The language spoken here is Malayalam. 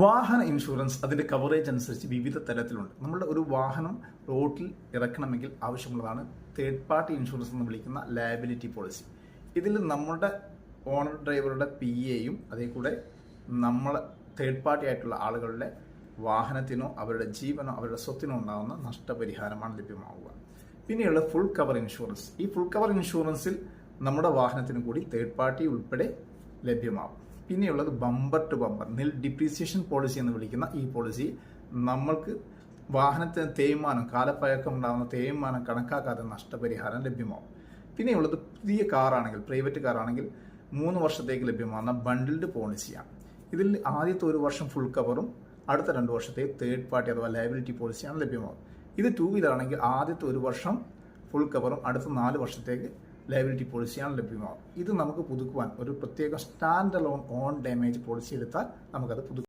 വാഹന ഇൻഷുറൻസ് അതിന്റെ കവറേജ് അനുസരിച്ച് വിവിധ തരത്തിലുണ്ട്. നമ്മളുടെ ഒരു വാഹനം റോഡിൽ ഇറക്കണമെങ്കിൽ ആവശ്യമുള്ളതാണ് തേർഡ് പാർട്ടി ഇൻഷുറൻസ് എന്ന് വിളിക്കുന്ന ലയബിലിറ്റി പോളിസി ഇതിൽ നമ്മുടെ ഓണർ ഡ്രൈവറുടെ പി എയും അതേ കൂടെ നമ്മൾ തേർഡ് പാർട്ടി ആയിട്ടുള്ള ആളുകളുടെ വാഹനത്തിനോ അവരുടെ ജീവനോ അവരുടെ സ്വത്തിനോ ഉണ്ടാകുന്ന നഷ്ടപരിഹാരമാണ് ലഭ്യമാവുക. പിന്നെയുള്ള ഫുൾ കവർ ഇൻഷുറൻസ് ഈ ഫുൾ കവർ ഇൻഷുറൻസിൽ നമ്മുടെ വാഹനത്തിന് കൂടി തേർഡ് പാർട്ടി ഉൾപ്പെടെ ലഭ്യമാവും. പിന്നെയുള്ളത് bumper to bumper nil depreciation policy എന്ന് വിളിക്കുന്ന ഈ പോളിസി നമ്മൾക്ക് വാഹനത്തിന് തേയ്മാനം കാലപ്പഴക്കം ഉണ്ടാകുന്ന തേയ്മാനം കണക്കാക്കാതെ നഷ്ടപരിഹാരം ലഭ്യമാവും. പിന്നെയുള്ളത് പുതിയ കാറാണെങ്കിൽ പ്രൈവറ്റ് കാറാണെങ്കിൽ മൂന്ന് വർഷത്തേക്ക് ലഭ്യമാകുന്ന ബണ്ടിൽഡ് പോളിസിയാണ് ഇതിൽ ആദ്യത്തെ ഒരു വർഷം ഫുൾ കവറും അടുത്ത രണ്ട് വർഷത്തേക്ക് തേർഡ് പാർട്ടി അഥവാ ലയബിലിറ്റി പോളിസിയാണ് ലഭ്യമാകും ഇത് ടൂ വീലർ ആണെങ്കിൽ ആദ്യത്തെ ഒരു വർഷം ഫുൾ കവറും അടുത്ത നാല് വർഷത്തേക്ക് ലയബിലിറ്റി പോളിസിയാണ് ലഭ്യമാകും ഇത് നമുക്ക് പുതുക്കുവാൻ ഒരു പ്രത്യേക stand alone own damage policy എടുത്താൽ നമുക്കത് പുതുക്കാം